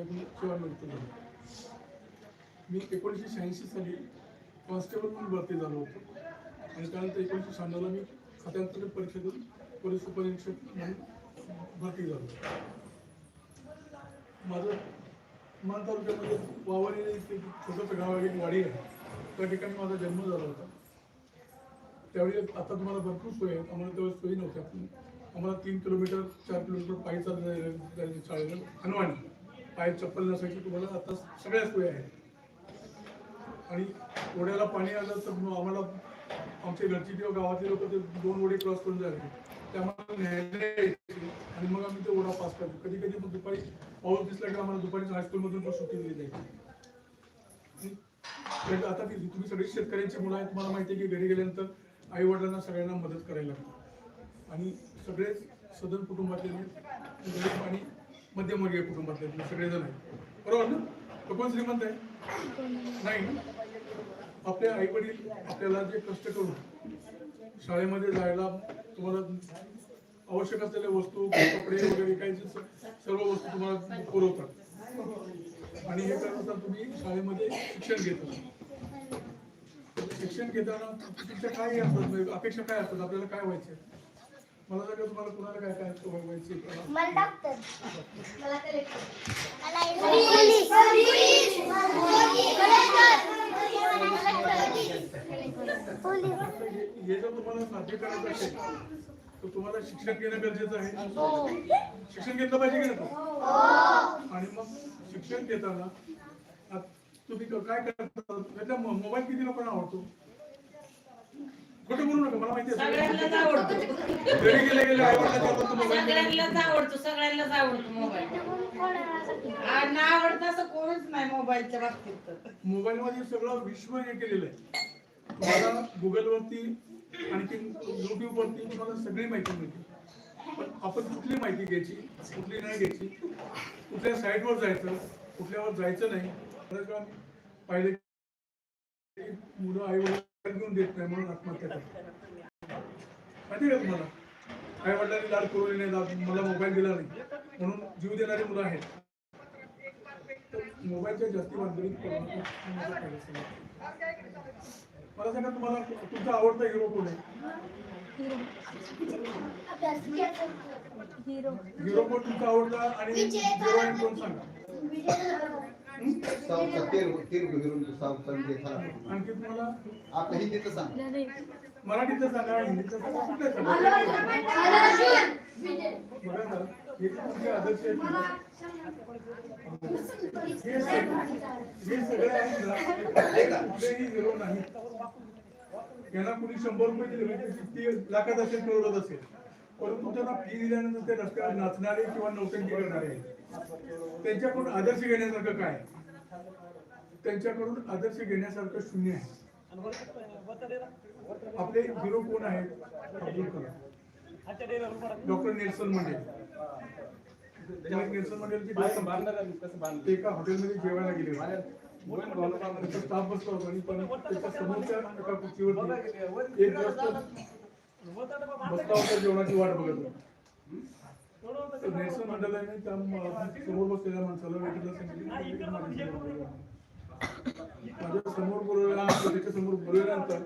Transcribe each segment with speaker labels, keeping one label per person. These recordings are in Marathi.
Speaker 1: शाळेतून सेवानिवृत्त झालो मी एकोणीसशे शहाऐंशी साली कॉन्स्टेबल म्हणून भरती झालो होतो. आणि त्यानंतर एकोणीसशे शहाण्णवला मी खात्यांतर परीक्षेतून पोलीस उपनिरीक्षक म्हणून भरती झालो. माझं मान तालुक्यामध्ये वावरी छोटंसं गाव आहे वाडी आहे. त्या ठिकाणी माझा जन्म झाला होता. त्यावेळी आता तुम्हाला भरपूर सोय आहेत आम्हाला तेव्हा सोयी नव्हत्या. आम्हाला तीन किलोमीटर चार किलोमीटर पायी चालत जायचं शाळेला अनवाणी पाय चप्पल नसायची तुम्हाला आता सगळ्या सोयी आहेत. आणि ओढ्याला पाणी आलं तर मग आम्हाला आमच्या घरची किंवा गावातले लोक ते दोन ओढे क्रॉस करून जायचे. त्यामुळे न्यायला यायचे. आणि मग आम्ही ते ओढा पास करायचो. कधी कधी मग दुपारी पाऊस दिसला की आम्हाला दुपारीच हायस्कूलमधून पण सुट्टी दिली जायची. आता ती- तुम्ही सगळे शेतकऱ्यांची मुलं आहेत तुम्हाला माहिती आहे की घरी गेल्यानंतर आई वडिलांना सगळ्यांना मदत करायला लागते. आणि सगळेच सदन कुटुंबातले आहेत. गरीब आणि मध्यमवर्गीय कुटुंबातले आहेत. सगळेजण आहेत. बरोबर ना? तो कोण श्रीमंत आहे? नाही आपल्या आई वडील आपल्याला जे कष्ट करून शाळेमध्ये जायला तुम्हाला आवश्यक असलेल्या वस्तू कपडे वगैरे काही सर्व वस्तू तुम्हाला पुरवतात. आणि हे करत तुम्ही शाळेमध्ये शिक्षण घेत. शिक्षण घेताना तुमच्या काय असतात? म्हणजे अपेक्षा काय असतात? आपल्याला काय व्हायचे मला सांगा तुम्हाला कुणाला काय काय व्हायचे
Speaker 2: मला डॉक्टर मला कलेक्टर मला पोलीस
Speaker 1: हे जर तुम्हाला साध्य करायचं असेल तर तुम्हाला शिक्षण घेणं गरजेचं आहे.
Speaker 2: हो.
Speaker 1: शिक्षण घेतलं पाहिजे की नाही आणि मग शिक्षण घेताना तुम्ही क- काय करता? मोबाईल किती लोकांना आवडतो? खोटं बोलू नका मला माहिती
Speaker 3: सगळ्यांनाच
Speaker 1: आहे
Speaker 3: आवडतो.
Speaker 1: घरी गेले गेले आई
Speaker 3: सगळ्यांनाच आवडतो सगळ्यांनाच आवडतो मोबाईल. ना आवडत असं कोणच नाही मोबाईलच्या बाबतीत तर.
Speaker 1: मोबाईल मध्ये सगळं विश्व हे केलेलं आहे. तुम्हाला गुगल वरती आणखी युट्यूब वरती तुम्हाला सगळी माहिती मिळते. पण आपण कुठली माहिती घ्यायची कुठली नाही घ्यायची? कुठल्या साईटवर जायचं कुठल्यावर जायचं नाही? बऱ्याच वेळा मी पाहिले मुलं आई वडील घेऊन देत नाही म्हणून आत्महत्या करतात. माहिती आहे तुम्हाला? आई वडिलांनी लाड करू नाही मला मोबाईल दिला नाही. म्हणून जीव देणारी मुलं आहेत. मोबाईलच्या जास्ती सांगणं. मला सांगा तुम्हाला तुमचा आवडता हिरो कोण आहे?
Speaker 2: हिरो
Speaker 1: हिरो कोण तुमचा आवडता आणि हिरोईन कोण सांगा? आणखी तुम्हाला
Speaker 4: सांग.
Speaker 1: मराठीचं सांगा कुठलं सांगा. हे. हे सगळे- नाही. यांना कुणी शंभर रुपये दिले म्हणजे ती लाखात असेल करोडात असेल. परंतु त्यांना फी दिल्यानंतर ते रस्त्यावर नाचणारे किंवा नौटंकी करणारे त्यांच्याकडून आदर्श घेण्यासारखं काय? त्यांच्याकडून आदर्श घेण्यासारखं शून्य आहे. आपले हिरो कोण आहेत? Abdul Kalam. Doctor Nelson Mandela. Nelson मंडेलची ते एका हॉटेलमध्ये जेवायला गेले स्टाफ बसला होता आणि पण त्याच्या समोरच्या एका खुर्चीवरती एक ग्रस्त बसला होता जेवणाची वाट बघत होता. तर नेल्सन मंडेलाने त्या समोर बसलेल्या माणसाला वेटीला सांगितलं की "एक माझ्याशी बोलवा." माझ्यासमोर बोलवल्या त्याच्यासमोर बोलवल्यानंतर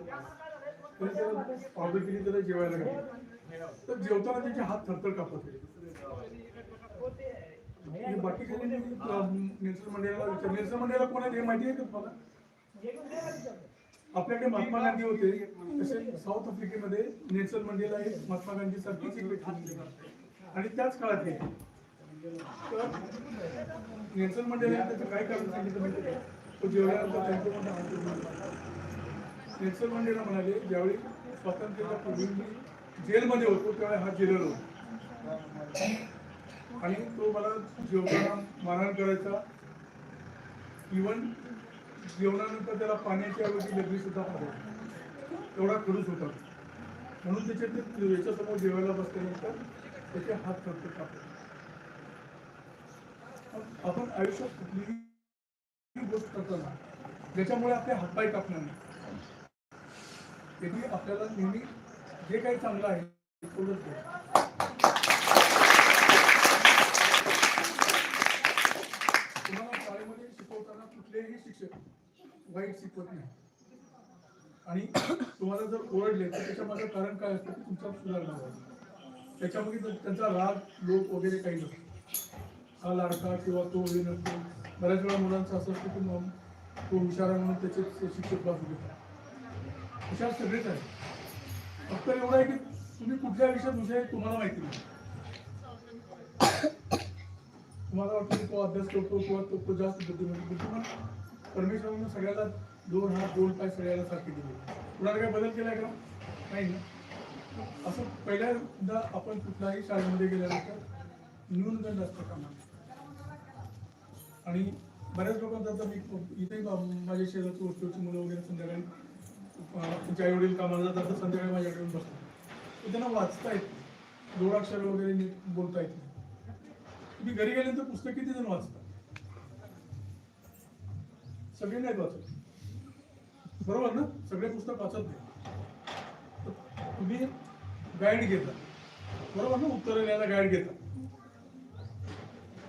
Speaker 1: ऑर्डर केली त्याला जेवायला घातलं. तर जेवताना त्याचे हात थरथर कापत होते. जे नेल्सन मंडेला विचार नेल्सन मंडेला कोण आहे हे माहिती आहे का तुम्हाला? आपल्याकडे महात्मा गांधी होते. तसे साऊथ आफ्रिकेमध्ये नेल्सन मंडेला हे महात्मा गांधी सारखीच एक व्यक्ती. आणि त्याच काळात हे तर नेल्सन मंडेला त्याचं काय कारण सांगितलं माहिती तो जेवढ्या नेल्सन मंडेला म्हणाले ज्यावेळी स्वातंत्र्याच्या पूर्वी मी जेलमध्ये होतो त्यावेळी हा जेलर होता. आणि तो मला जेवताना मारहाण करायचा. इवन जेवणानंतर त्याला पाण्याची ऐवजी लगडी सुद्धा पाहिजे एवढा खडूस होता. म्हणून त्याच्या ते याच्यासमोर जेवायला बसल्यानंतर त्याचे हात करतो कापले. आपण आयुष्यात कुठलीही गोष्ट करताना ज्याच्यामुळे आपले हातपाय कापणार नाही. त्यांनी आपल्याला नेहमी जे काही चांगलं आहे तुम्हाला शाळेमध्ये शिकवताना कुठलेही शिक्षक वाईट शिकवत नाही. आणि तुम्हाला जर ओरडले तर त्याच्या माझं कारण काय असतं की तुमचा सुधारणा व्हायला त्याच्यामध्ये त्यांचा राग लोक वगैरे काही नसतो. हा लाडका किंवा तो हे नसतो. बऱ्याच वेळा मुलांचं असं असतं की मग तो हुशारा म्हणून त्याचे शिक्षक बाजू घेतात. हुशार सगळेच आहे फक्त एवढं आहे की तुम्ही कुठल्या विषयात हुशार तुम्हाला माहिती नाही. तुम्हाला वाटतं की तो अभ्यास करतो किंवा तो तो जास्त बुद्धिमत्ता बुद्धिमान परमेश्वरानं सगळ्याला दोन हात दोन पाय सगळ्याला सारखे दिले. कुणाला काय बदल केलाय का? नाही ना. असं पहिल्यांदा आपण कुठल्याही शाळेमध्ये गेल्यानंतर न्यूनगंड असतं कामात आणि बऱ्याच लोकांचा आता मी इथे माझ्या शेजारची वस्तूची मुलं वगैरे संध्याकाळी अं, आईवडील कामाला जातात तर संध्याकाळी माझ्याकडे बसतात. त्यांना वाचता येत जोडाक्षर वगैरे नीट बोलता येत नाही. तुम्ही घरी गेल्यानंतर पुस्तक किती जण वाचतात सगळे नाहीत वाचत. बरोबर ना? सगळे पुस्तक वाचत नाही तुम्ही गाईड घेता बरोबर ना? उत्तर लिहायला गाईड घेता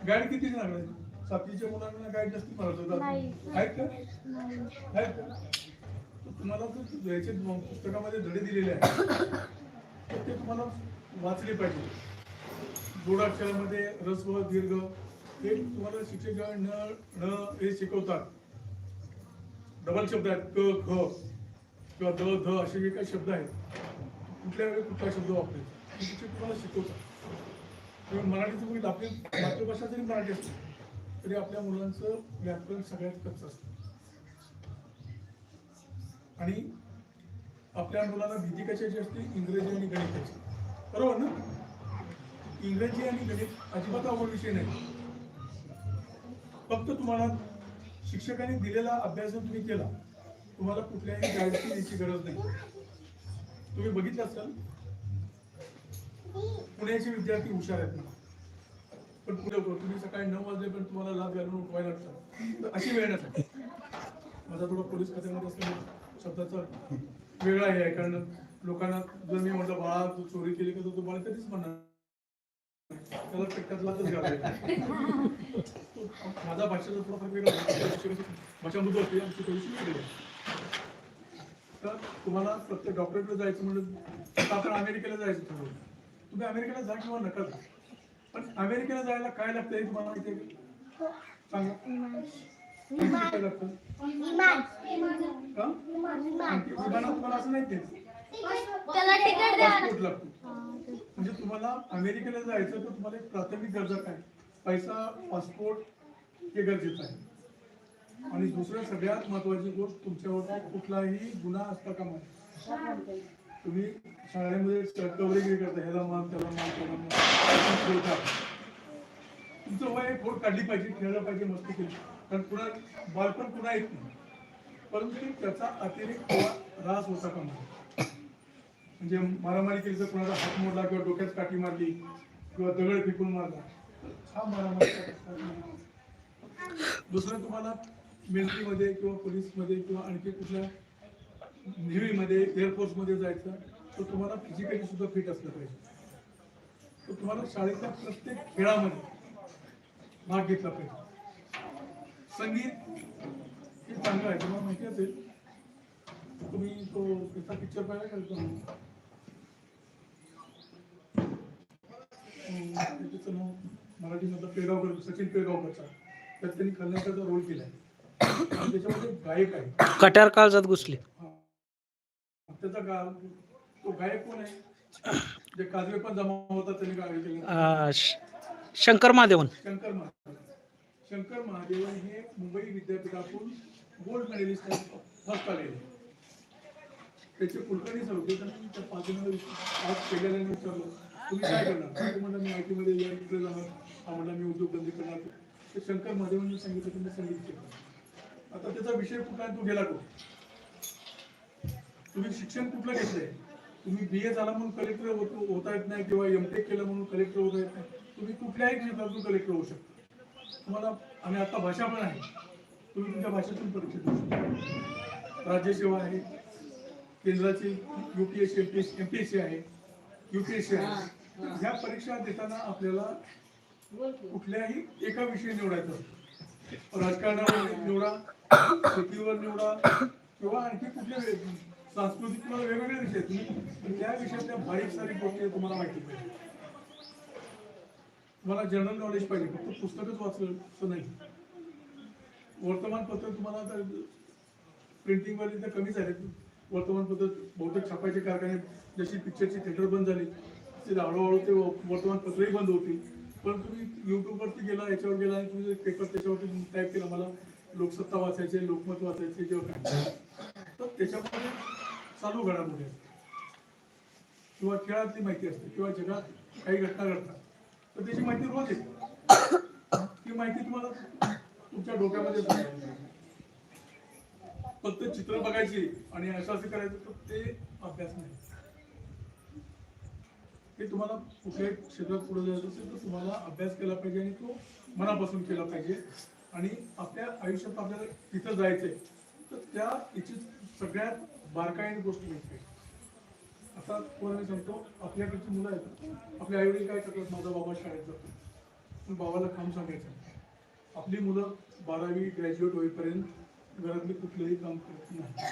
Speaker 1: गाईड किती आहे? सातवीच्या मुलांना गाईड जास्त मारत. आहेत का? आहेत का? तुम्हाला याचे पुस्तकामध्ये धडे दिलेले आहेत. तर ते तुम्हाला वाचले पाहिजे. जोडाक्षरामध्ये रस्व दीर्घ हे तुम्हाला शिक्षक न न हे शिकवतात. डबल शब्द आहेत. क ख किंवा द ध असे जे काही शब्द आहेत. कुठल्या वेळी कुठला शब्द वापरायचा हे शिक्षक तुम्हाला शिकवतात. किंवा मराठीचं तुम्ही आपली मातृभाषा जरी मराठी असते तरी आपल्या मुलांचं व्याकरण सगळ्यात कच्च असतं. आणि आपल्या मुलांना भीती कशाची असते? इंग्रजी आणि गणिताची बरोबर ना? इंग्रजी आणि गणित अजिबात अवघड विषय नाही. फक्त तुम्हाला शिक्षकांनी दिलेला अभ्यास जर तुम्ही केला तुम्हाला कुठल्याही गाईडची द्यायची गरज नाही. तुम्ही बघितलं असाल पुण्याचे विद्यार्थी हुशार आहेत. ना पण पुढे तुम्ही सकाळी नऊ वाजले तुम्हाला लाभ घालून उठवायला लागतात. तर अशी वेळ नसते माझा थोडा पोलीस खात्यामध्ये असल्यामुळे शब्दाचा वेगळा हे आहे. कारण लोकांना जर मी म्हटलं बाळा तू चोरी केली का तर तू बाळा कधीच म्हणणार त्याला पेट्यातलाच घालायला माझा भाषेचा थोडा फरक वेगळा भाषा मृदू होती. आमची थोडीशी वेगळी आहे. तर तुम्हाला प्रत्येक डॉक्टरकडे जायचं म्हणलं आपण अमेरिकेला जायचं ठरवलं तुम्ही अमेरिकेला जा किंवा नका जा. पण अमेरिकेला जायला काय लागतं हे तुम्हाला माहिती आहे का? सांगा. काय लागतं
Speaker 2: विमान
Speaker 1: का? विमानात तुम्हाला असं नाही पासपोर्ट लागतो. म्हणजे तुम्हाला अमेरिकेला जायचं तर तुम्हाला एक प्राथमिक गरजा काय? पैसा पासपोर्ट हे गरजेचं आहे. आणि दुसरं सगळ्यात महत्वाची गोष्ट तुमच्यावर कुठलाही गुन्हा असता कामा नये. तुम्ही शाळेमध्ये कवरेज करता ह्याला मान त्याला मान त्याला मान खेळता. तुमचं वय एक फोड काढली पाहिजे खेळलं पाहिजे मस्ती केली कारण पुन्हा बालपण पुन्हा येत नाही परंतु त्याचा अतिरिक्त ऱ्हास होता का नये. म्हणजे मारामारी केली तर कोणाचा हात मोडला किंवा डोक्यात काठी मारली किंवा दगड फेकून मारला हा मारामारी दुसरं तुम्हाला मिलिटरीमध्ये किंवा पोलीसमध्ये किंवा आणखी कुठल्या नेव्हीमध्ये एअरफोर्समध्ये जायचं तर तुम्हाला फिजिकली सुद्धा फिट असलं पाहिजे. तर तुम्हाला शाळेच्या प्रत्येक खेळामध्ये भाग घेतला पाहिजे. संगीत हे चांगलं आहे तुम्हाला माहिती असेल. तुम्ही तो त्याचा पिक्चर पाहिला का? तुम्ही त्याचं नाव मराठीमधला पेगावकर सचिन पेगावकरचा त्यात त्यांनी खलनायकाचा रोल केला आहे त्याच्यामध्ये गायक आहे
Speaker 5: कट्यार काळजात घुसले.
Speaker 1: त्याचा गा तो गायक कोण आहे? जे काजवे पण जमा होतात त्यांनी गायक केलं
Speaker 5: अं, श- शंकर महादेवन.
Speaker 1: शंकर महादेव शंकर महादेवन हे मुंबई विद्यापीठातून गोल्ड मेडलिस्ट फर्स्ट आलेले. त्याचे कुलकर्णी सर होते त्यांना त्या पाठीमध्ये आज केलेल्याने विचारलं तुम्ही काय करणार? ते म्हणलं मी आयमध्ये या इकडे जाणार. हा म्हणला मी उद्योगधंदे करणार. ते शंकर महादेवांनी सांगितलं की मी संगीत आता त्याचा विषय कुठला तो गेला कुठे? तुम्ही शिक्षण कुठलं घेतलंय? तुम्ही बी ए झाला म्हणून कलेक्टर होतो होता येत नाही किंवा एम टेक केलं म्हणून कलेक्टर होता येत नाही. तुम्ही कुठल्याही क्षेत्रातून कलेक्टर होऊ शकता. तुम्हाला आणि आता भाषा पण आहे. तुम्ही तुमच्या भाषेतून परीक्षा देऊ शकता. राज्यसेवा आहे. केंद्राची युपीएससी एमपीएससी एमपीएससी आहे. युपीएससी आहे. ह्या परीक्षा देताना आपल्याला. कुठल्याही एका विषयी निवडायचं राजकारणावर निवडा शेतीवर निवडा किंवा आणखी कुठले सांस्कृतिक तुम्हाला वेगवेगळे विषय आहेत तुम्ही त्या विषयातल्या बारीक सारीक गोष्टी तुम्हाला माहिती पाहिजे तुम्हाला जनरल नॉलेज पाहिजे फक्त पुस्तकच वाचलं असं नाही. वर्तमानपत्र तुम्हाला तर प्रिंटिंग तर कमीच आहेत वर्तमानपत्र बहुतेक छापायचे कारखाने जशी पिक्चरची थिएटर बंद झाली ते हळूहळू ते वर्तमानपत्रही बंद होतील. पण तुम्ही युट्यूबवरती गेला याच्यावर गेला आणि तुम्ही पेपर त्याच्यावरती टाईप केला मला लोकसत्ता वाचायचे लोकमत वाचायचे जेव्हा तर त्याच्यामध्ये चालू घडामोडी असते किंवा खेळातली माहिती असते किंवा जगात काही घटना घडतात. तर त्याची माहिती रोज येते. ती माहिती तुम्हाला तुमच्या डोक्यामध्ये फक्त चित्र बघायची आणि असं असं करायचं तर ते अभ्यास नाही. हे तुम्हाला कुठल्याही क्षेत्रात पुढे जायचं असेल तर तुम्हाला अभ्यास केला पाहिजे आणि तो मनापासून केला पाहिजे. आणि आपल्या आयुष्यात आपल्याला तिथं जायचंय तर त्या याची सगळ्यात बारकाईने गोष्टी मिळते आता तुम्हाला सांगतो आपल्याकडची मुलं आहेत. आपले आईवडील काय करतात? माझा बाबा शाळेत जातो. पण बाबाला काम सांगायचं आपली मुलं बारावी ग्रॅज्युएट होईपर्यंत घरातले कुठलंही काम करत नाही.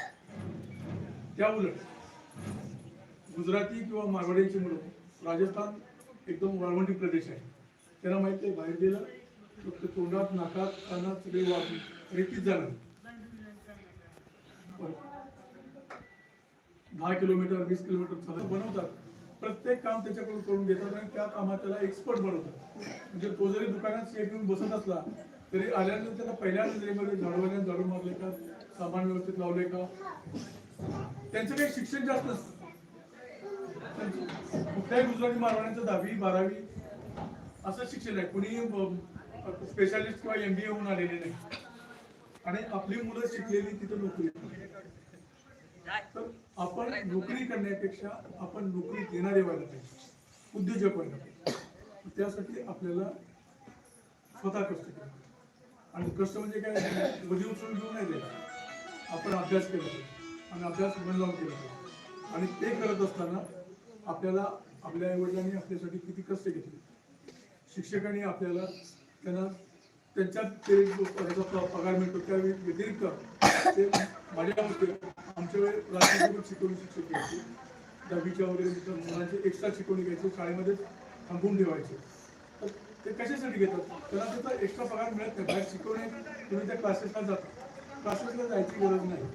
Speaker 1: त्या उलट गुजराती किंवा मारवाडीची मुलं राजस्थान एकदम वाळवंटी प्रदेश आहे. त्यांना माहिती आहे बाहेर गेलं फक्त तोंडात नाकात कानात सगळे वाजून रेतीच जाणार दहा किलोमीटर वीस किलोमीटर चालत बनवतात. प्रत्येक काम त्याच्याकडून करून घेतात आणि त्या कामात त्याला एक्सपर्ट बनवतात. म्हणजे तो जरी दुकानात सेफ येऊन बसत असला तरी आल्यानंतर त्याला पहिल्या नजरेमध्ये झाडवाल्याने झाडू मारले का? सामान व्यवस्थित लावले का? त्यांचं काही शिक्षण जास्त नसतं कुठल्याही गुजराती मारवाड्यांचं दहावी बारावी असं शिक्षण आहे. कुणी स्पेशालिस्ट किंवा एम बी ए होऊन आलेले नाही. आणि आपली मुलं शिकलेली तिथं नोकरी तर आपण नोकरी करण्यापेक्षा आपण नोकरी देणारे व्हायला पाहिजे. उद्योजक व्हायला पाहिजे. त्यासाठी आपल्याला स्वतः कष्ट करावे आणि कष्ट म्हणजे काय? वधी उचलून घेऊन नाही द्यायला आपण अभ्यास केला पाहिजे. आणि अभ्यास मन लावून केला पाहिजे. आणि ते करत असताना आपल्याला आपल्या आईवडिलांनी आपल्यासाठी किती कष्ट घेतले. शिक्षकांनी आपल्याला त्यांना त्यांच्यात ते जो ह्याचा पगार मिळतो त्या व्यतिरिक्त ते माझ्या होते आमच्या वेळेस राजकीय शिकवणी शिक्षक घ्यायचे. दहावीच्या वगैरे मुलांची एक्स्ट्रा शिकवणी घ्यायची शाळेमध्ये थांबवून ठेवायचे. तर ते कशासाठी घेतात? त्यांना त्याचा एक्स्ट्रा पगार मिळत नाही. बाहेर शिकवणे तुम्ही त्या क्लासेसला जाता. क्लासेसला जायची गरज नाही.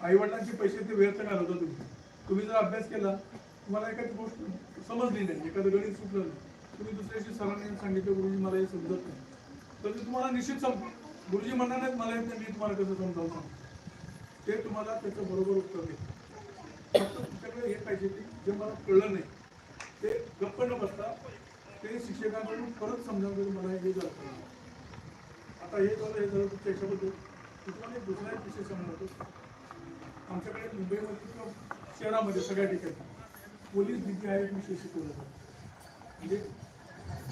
Speaker 1: आईवडिलांचे पैसे ते व्यर्थ घालवता तुम्ही. तुम्ही जर अभ्यास केला तुम्हाला एखादी गोष्ट समजली नाही एखादं गणित सुटलं नाही तुम्ही दुसऱ्याशी सरांनी सांगितलं गुरुजी मला हे समजत नाही. तर ते तुम्हाला निश्चित सम गुरुजी म्हणणार नाहीत मला येत नाही मी तुम्हाला कसं समजावं सांगतो ते तुम्हाला त्याचं बरोबर उत्तर देईल. फक्त तुमच्याकडे हे पाहिजे की जे मला कळलं नाही ते गप्प न बसता ते शिक्षकांकडून परत समजावून मला हे झालं आता हे झालं हे झालं तुमच्या याच्याबद्दल तुम्हाला एक दुसरा एक विषय सांगतो आमच्याकडे मुंबईमध्ये किंवा शहरामध्ये सगळ्या ठिकाणी. पोलीस भीती आहे विषय शिकवलं म्हणजे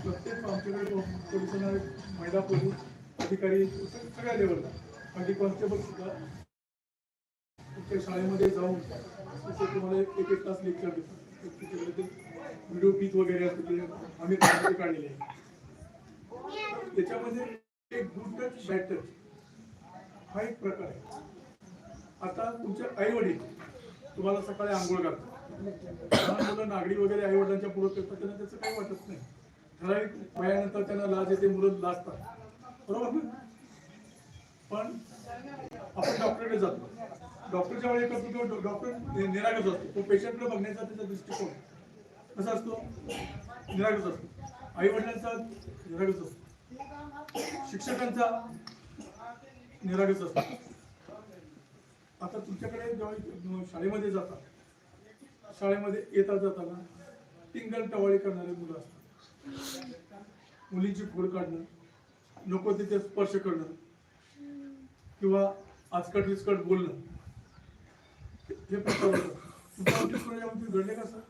Speaker 1: प्रत्येक आमच्याकडे पोलिसांना महिला पोलीस अधिकारी सगळ्या लेवलला अगदी कॉन्स्टेबल सुद्धा. तुमच्या शाळेमध्ये जाऊन तसं तुम्हाला एक एक तास लेक्चर देतात. व्हिडिओ गीत वगैरे असते ते आम्ही काढलेले आहे त्याच्यामध्ये एक गुड टच बॅड टच हा एक प्रकार आहे. आता तुमच्या आई वडील तुम्हाला सकाळी आंघोळ करतात. मुलं नागडी वगैरे आई वडिलांच्या पुढे करतात त्यांना त्याचं काही वाटत नाही. ठराविक वयानंतर त्यांना लाज येते मुलं लाजतात. बरोबर ना? पण आपण डॉक्टरकडे जातो. डॉक्टरच्या वेळी करतो किंवा डॉक्टर निरागस असतो. तो पेशंटकडे बघण्याचा त्याचा दृष्टिकोन कसा असतो? निरागस असतो. आई वडिलांचा निरागस असतो. शिक्षकांचा निरागस असतो. आता तुमच्याकडे जेव्हा शाळेमध्ये जातात शाळेमध्ये येता जाताना टिंगल टवाळी करणारे मुलं असतात. मुलींची खोड काढणं नको तिथे स्पर्श करणं किंवा आजकट विस्कट बोलणं. हे प्रकार होतात घडले का सर?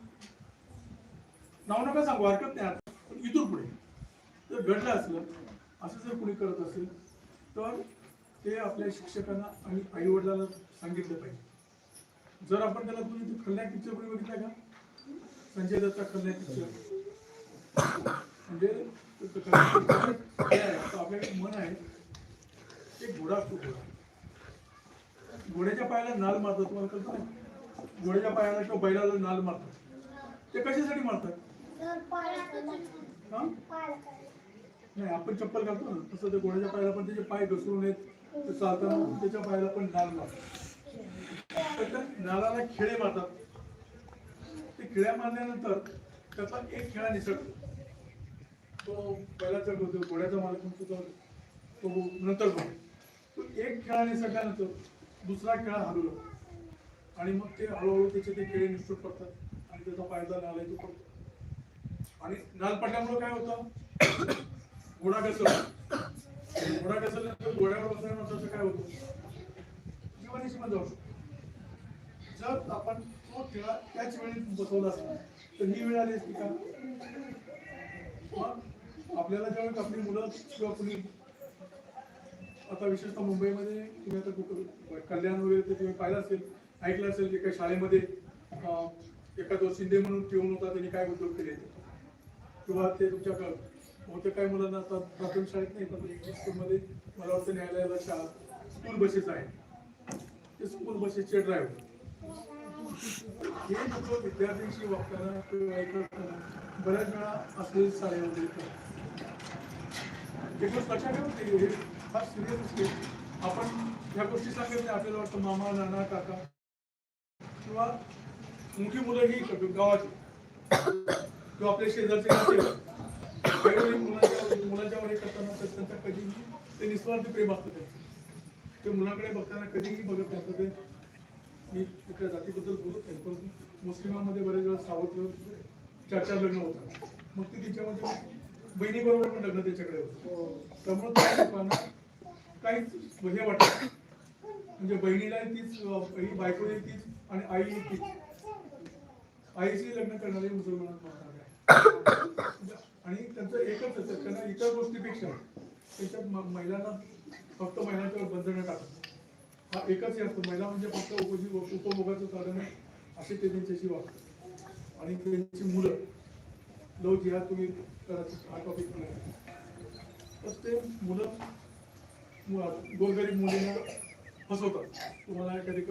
Speaker 1: नाव नका सांगू हरकत नाही आता. पण इथून पुढे. जर घडलं असलं असं जर कुणी करत असेल तर ते आपल्या शिक्षकांना आणि आई वडिलांना सांगितलं पाहिजे. जर आपण त्याला तुम्ही खलनायक पिक्चर कोणी बघितला का? संजय दत्तचा खलनायक पिक्चर म्हणजे आपल्याकडे मन आहे. एक घोडा असतो घोडा घोड्याच्या पायाला नाल मारतात तुम्हाला कळतं घोड्याच्या पायाला किंवा बैलाला नाल मारतात. ते कशासाठी मारतात? नाही आपण चप्पल घालतो ना. तसं ते घोड्याच्या पायाला पण त्याचे पाय घसरून येत चालताना त्याच्या पायाला पण नाल मारतात. तर नालाला खिळे मारतात. ते खिळ्या मारल्यानंतर त्याचा एक खेळा निसटतो. तो बैलाचा होतो घोड्याचा मालक म्हणतो तो नंतर तो एक खेळा निसटल्यानंतर दुसरा खेळा हलवला आणि मग ते हळूहळू त्याचे ते खेळे निसटून पडतात. आणि त्याचा फायदा नाला आहे तो पडतो. आणि नाल पडल्यामुळे काय होतं? घोडा घसर घोडा घसरल्यानंतर घोड्यावर बसल्यानंतर काय होतं? जीवानीशी मध्ये जाऊ शकतो. जर आपण तो खेळा त्याच वेळी बसवला असता तर ही वेळ आली असती का? मग आपल्याला ज्यावेळेस आपली मुलं किंवा कुणी आता विशेषतः मुंबईमध्ये तुम्ही आता कुठं कल्याण वगैरे ते तुम्ही पाहिलं असेल ऐकलं असेल की काही शाळेमध्ये एखादं शिंदे म्हणून ठेवून होता त्यांनी काय उद्योग केले? किंवा ते तुमच्या होते काही मुलांना आता प्राथमिक शाळेत नाही पण इंग्लिश स्कूलमध्ये मला वाटतं न्यायालयाला शाळा स्कूल बसेस आहेत. ते स्कूल बसेसचे ड्रायव्हर हे लोक विद्यार्थ्यांशी वागताना किंवा ऐकताना बऱ्याच वेळा असे शाळेमध्ये येतात. एक गोष्ट लक्षात ठेवते हे फार सिरियस असते आपण ह्या गोष्टी सांगितल्या आपल्याला वाटतं मामा नाना काका किंवा मोठी मुलं ही गावाची किंवा आपल्या शेजारचे मुलांच्या मुलांच्या वर करताना तर त्यांचा कधीही ते निस्वार्थ प्रेम असतं त्यांचं ते मुलाकडे बघताना कधीही बघत नसतं ते मी कुठल्या जातीबद्दल बोलत नाही पण मुस्लिमांमध्ये बरेच वेळा सावत्र चार चार लग्न होतात. मग ते तिच्यामध्ये बहिणी बरोबर पण लग्न त्याच्याकडे होतं. त्यामुळे त्या लोकांना काहीच हे वाटत म्हणजे बहिणीलाही तीच ही बायकोही तीच आणि आईही तीच. आईशी लग्न करणारे मुसलमानात आहे. आणि त्यांचं एकच त्यांना इतर गोष्टीपेक्षा त्याच्यात महिलांना फक्त महिलांच्यावर बंधनं टाकतात. हा एकच असतो महिला म्हणजे फक्त उपजी उपभोगाचं साधन आहे असे ते त्यांच्याशी वागतात. आणि त्यांची मुलं लव जिहाद तुम्ही करायचं हा टॉपिक पण तर ते मुलं गोरगरीब मुलींना फसवतात. तुम्हाला एखादी